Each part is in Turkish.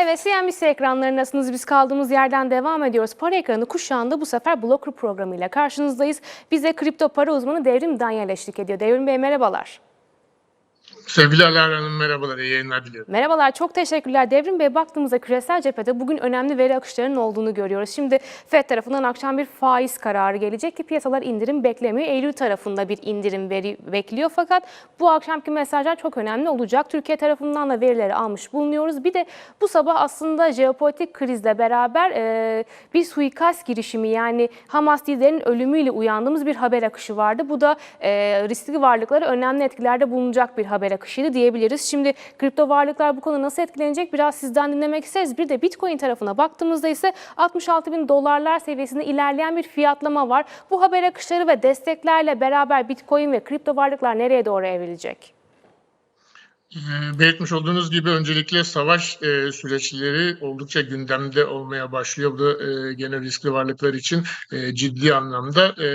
Evet CNBC ekranlarındasınız. Biz kaldığımız yerden devam ediyoruz. Para ekranı kuşağında bu sefer Blocker programıyla karşınızdayız. Bize kripto para uzmanı Devrim Danyal eşlik ediyor. Devrim Bey merhabalar. Sevgili Alar Hanım merhabalar, iyi yayınlar diliyorum. Merhabalar, çok teşekkürler. Devrim Bey baktığımızda küresel cephede bugün önemli veri akışlarının olduğunu görüyoruz. Şimdi FED tarafından akşam bir faiz kararı gelecek ki piyasalar indirim beklemiyor. Eylül tarafında bir indirim veri bekliyor fakat bu akşamki mesajlar çok önemli olacak. Türkiye tarafından da verileri almış bulunuyoruz. Bir de bu sabah aslında jeopolitik krizle beraber e, bir suikast girişimi yani Hamas liderinin ölümüyle uyandığımız bir haber akışı vardı. Bu da e, riskli varlıkları önemli etkilerde bulunacak bir haber akışıydı diyebiliriz. Şimdi kripto varlıklar bu konuda nasıl etkilenecek biraz sizden dinlemek isteriz. Bir de Bitcoin tarafına baktığımızda ise 66 bin dolarlar seviyesinde ilerleyen bir fiyatlama var. Bu haber akışları ve desteklerle beraber Bitcoin ve kripto varlıklar nereye doğru evrilecek? Ee, Belirtmiş olduğunuz gibi öncelikle savaş e, süreçleri oldukça gündemde olmaya başlıyor. Bu e, gene riskli varlıklar için e, ciddi anlamda e,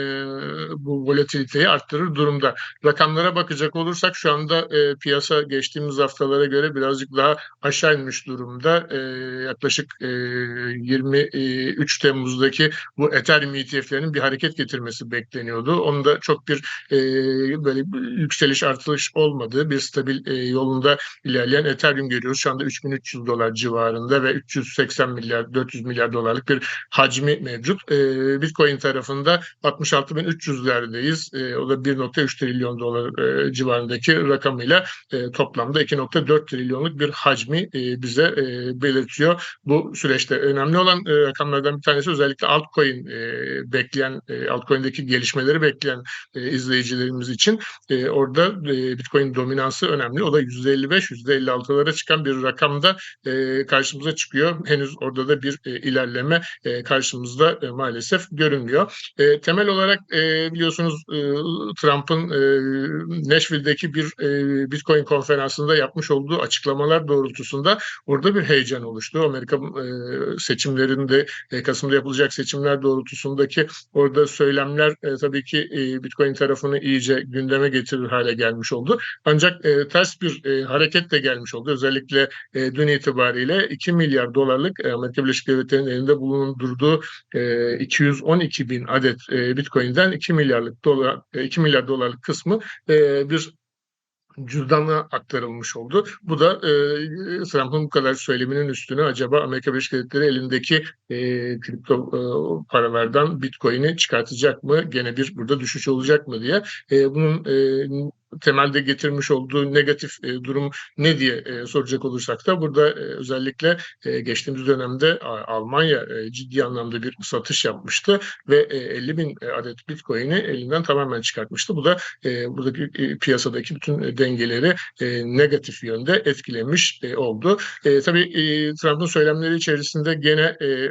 bu volatiliteyi arttırır durumda. Rakamlara bakacak olursak şu anda e, piyasa geçtiğimiz haftalara göre birazcık daha aşağı inmiş durumda. E, yaklaşık e, 23 Temmuz'daki bu Ethereum ETF'lerinin bir hareket getirmesi bekleniyordu. Onda çok bir e, böyle yükseliş artış olmadığı bir stabil e, yolunda ilerleyen Ethereum görüyoruz. Şu anda 3300 dolar civarında ve 380 milyar 400 milyar dolarlık bir hacmi mevcut. E, Bitcoin tarafında 66.300'lerdeyiz. E, o da 1.3 trilyon dolar e, civarındaki rakamıyla e, toplamda 2.4 trilyonluk bir hacmi e, bize e, belirtiyor. Bu süreçte önemli olan e, rakamlardan bir tanesi özellikle altcoin e, bekleyen, e, altcoin'deki gelişmeleri bekleyen e, izleyicilerimiz için e, orada e, Bitcoin dominansı önemli. O da %55, %56'lara çıkan bir rakamda e, karşımıza çıkıyor. Henüz orada da bir e, ilerleme e, karşımızda e, maalesef görünmüyor. E, temel olarak e, biliyorsunuz e, Trump'ın e, Nashville'deki bir e, Bitcoin konferansında yapmış olduğu açıklamalar doğrultusunda orada bir heyecan oluştu. Amerika e, seçimlerinde e, Kasım'da yapılacak seçimler doğrultusundaki orada söylemler e, tabii ki e, Bitcoin tarafını iyice gündeme getirir hale gelmiş oldu. Ancak e, ters bir e, hareket de gelmiş oldu. Özellikle e, dün itibariyle 2 milyar dolarlık e, Amerika Birleşik Devletleri'nin elinde bulundurduğu e, 212 bin adet e, Bitcoin'den 2 milyarlık dolar e, 2 milyar dolarlık kısmı e, bir cüzdana aktarılmış oldu. Bu da e, Trump'ın bu kadar söyleminin üstüne acaba Amerika Birleşik Devletleri elindeki e, kripto e, paralardan Bitcoin'i çıkartacak mı? Gene bir burada düşüş olacak mı diye. E, bunun e, temelde getirmiş olduğu negatif e, durum ne diye e, soracak olursak da burada e, özellikle e, geçtiğimiz dönemde Almanya e, ciddi anlamda bir satış yapmıştı ve e, 50 bin adet Bitcoin'i elinden tamamen çıkartmıştı. Bu da e, buradaki e, piyasadaki bütün e, dengeleri e, negatif yönde etkilemiş e, oldu. E, tabii e, Trump'ın söylemleri içerisinde gene e,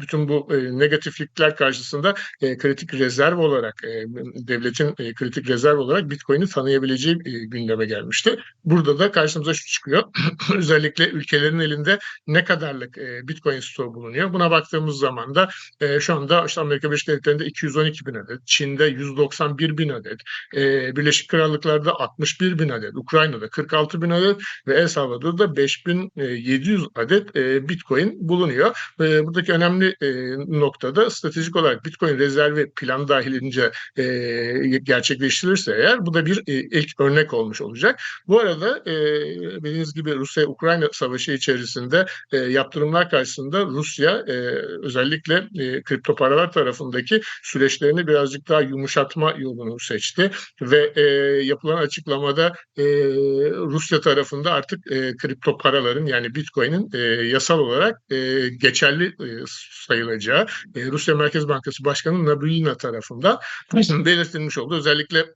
bütün bu e, negatiflikler karşısında e, kritik rezerv olarak e, devletin e, kritik rezerv olarak Bitcoin'i tanıyabileceği e, gündeme gelmişti. Burada da karşımıza şu çıkıyor. Özellikle ülkelerin elinde ne kadarlık e, Bitcoin stoğu bulunuyor. Buna baktığımız zaman da e, şu anda işte Amerika Birleşik Devletleri'nde 212 bin adet, Çin'de 191 bin adet, Birleşik Krallıklar'da 61 bin adet, Ukrayna'da 46 bin adet ve El Salvador'da 5700 adet Bitcoin bulunuyor. Buradaki önemli noktada stratejik olarak Bitcoin rezervi plan dahilince e, gerçekleştirilirse eğer bu da bir ilk örnek olmuş olacak. Bu arada e, bildiğiniz gibi Rusya-Ukrayna savaşı içerisinde e, yaptırımlar karşısında Rusya e, özellikle e, kripto paralar tarafındaki süreçlerini birazcık daha yumuşatma yolunu seçti ve e, yapılan açıklamada e, Rusya tarafında artık e, kripto paraların yani Bitcoin'in e, yasal olarak e, geçerli e, sayılacağı e, Rusya Merkez Bankası Başkanı Nabiulina tarafından belirtilmiş oldu. Özellikle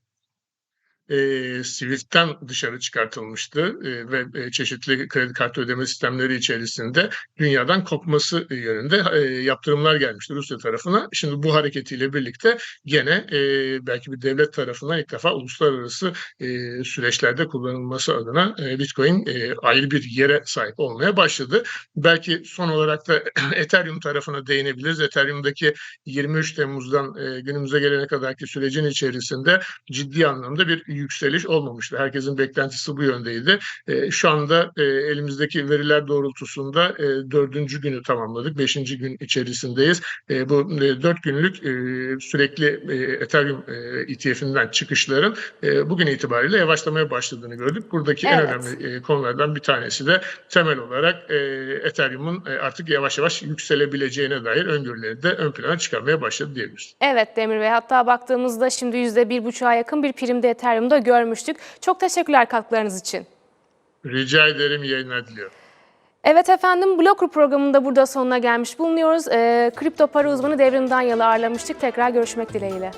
e, Swift'ten dışarı çıkartılmıştı e, ve e, çeşitli kredi kartı ödeme sistemleri içerisinde dünyadan kopması yönünde e, yaptırımlar gelmişti Rusya tarafına. Şimdi bu hareketiyle birlikte gene e, belki bir devlet tarafından ilk defa uluslararası e, süreçlerde kullanılması adına e, Bitcoin e, ayrı bir yere sahip olmaya başladı. Belki son olarak da Ethereum tarafına değinebiliriz. Ethereum'daki 23 Temmuz'dan e, günümüze gelene kadarki sürecin içerisinde ciddi anlamda bir yükseliş olmamıştı. Herkesin beklentisi bu yöndeydi. E, şu anda e, elimizdeki veriler doğrultusunda e, dördüncü günü tamamladık. Beşinci gün içerisindeyiz. E, bu e, dört günlük e, sürekli e, Ethereum e, ETF'inden çıkışların e, bugün itibariyle yavaşlamaya başladığını gördük. Buradaki en Evet. önemli e, konulardan bir tanesi de temel olarak e, Ethereum'un e, artık yavaş yavaş yükselebileceğine dair öngörüleri de ön plana çıkarmaya başladı diyebiliriz. Evet Demir Bey hatta baktığımızda şimdi %1,5'a yakın bir primde Ethereum'da görmüştük. Çok teşekkürler katkılarınız için. Rica ederim yayınlar diliyorum. Evet efendim Blocker programında burada sonuna gelmiş bulunuyoruz. Ee, kripto para uzmanı Devrim Danyalı ağırlamıştık. Tekrar görüşmek dileğiyle.